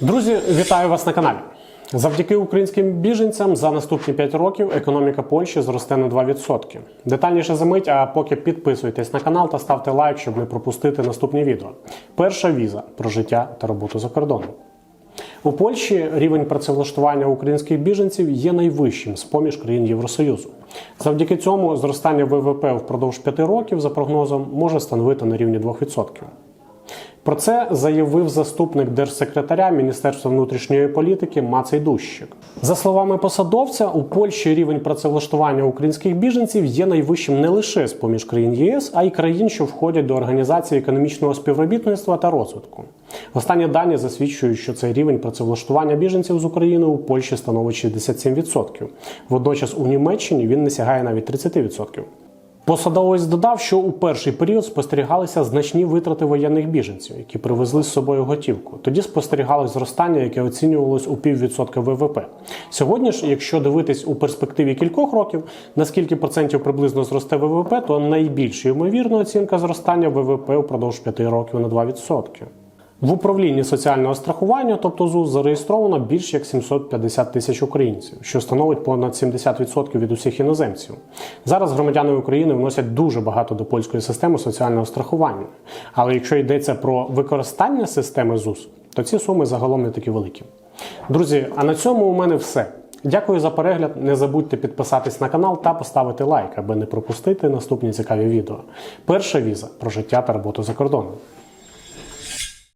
Друзі, вітаю вас на каналі. Завдяки українським біженцям за наступні 5 років економіка Польщі зросте на 2%. Детальніше за мить, а поки підписуйтесь на канал та ставте лайк, щоб не пропустити наступні відео. Перша віза про життя та роботу за кордоном. У Польщі рівень працевлаштування українських біженців є найвищим з поміж країн Євросоюзу. Завдяки цьому зростання ВВП впродовж 5 років, за прогнозом, може становити на рівні 2%. Про це заявив заступник держсекретаря Міністерства внутрішньої політики Мацей Дущик. За словами посадовця, у Польщі рівень працевлаштування українських біженців є найвищим не лише з поміж країн єС, а й країн, що входять до організації економічного співробітництва та розвитку. Останні дані засвідчують, що цей рівень працевлаштування біженців з України у Польщі становить 67%. Водночас у Німеччині він не сягає навіть 30%. Посадовець додав, що у перший період спостерігалися значні витрати воєнних біженців, які привезли з собою готівку. Тоді спостерігалось зростання, яке оцінювалось у піввідсотка ВВП. Сьогодні ж, якщо дивитись у перспективі кількох років, на скільки процентів приблизно зросте ВВП, то найбільш ймовірна оцінка зростання ВВП впродовж 5 років на 2%. В управлінні соціального страхування, тобто ЗУС, зареєстровано більш як 750 тисяч українців, що становить понад 70% від усіх іноземців. Зараз громадяни України вносять дуже багато до польської системи соціального страхування. Але якщо йдеться про використання системи ЗУС, то ці суми загалом не такі великі. Друзі, а на цьому у мене все. Дякую за перегляд. Не забудьте підписатись на канал та поставити лайк, аби не пропустити наступні цікаві відео. Перша віза про життя та роботу за кордоном.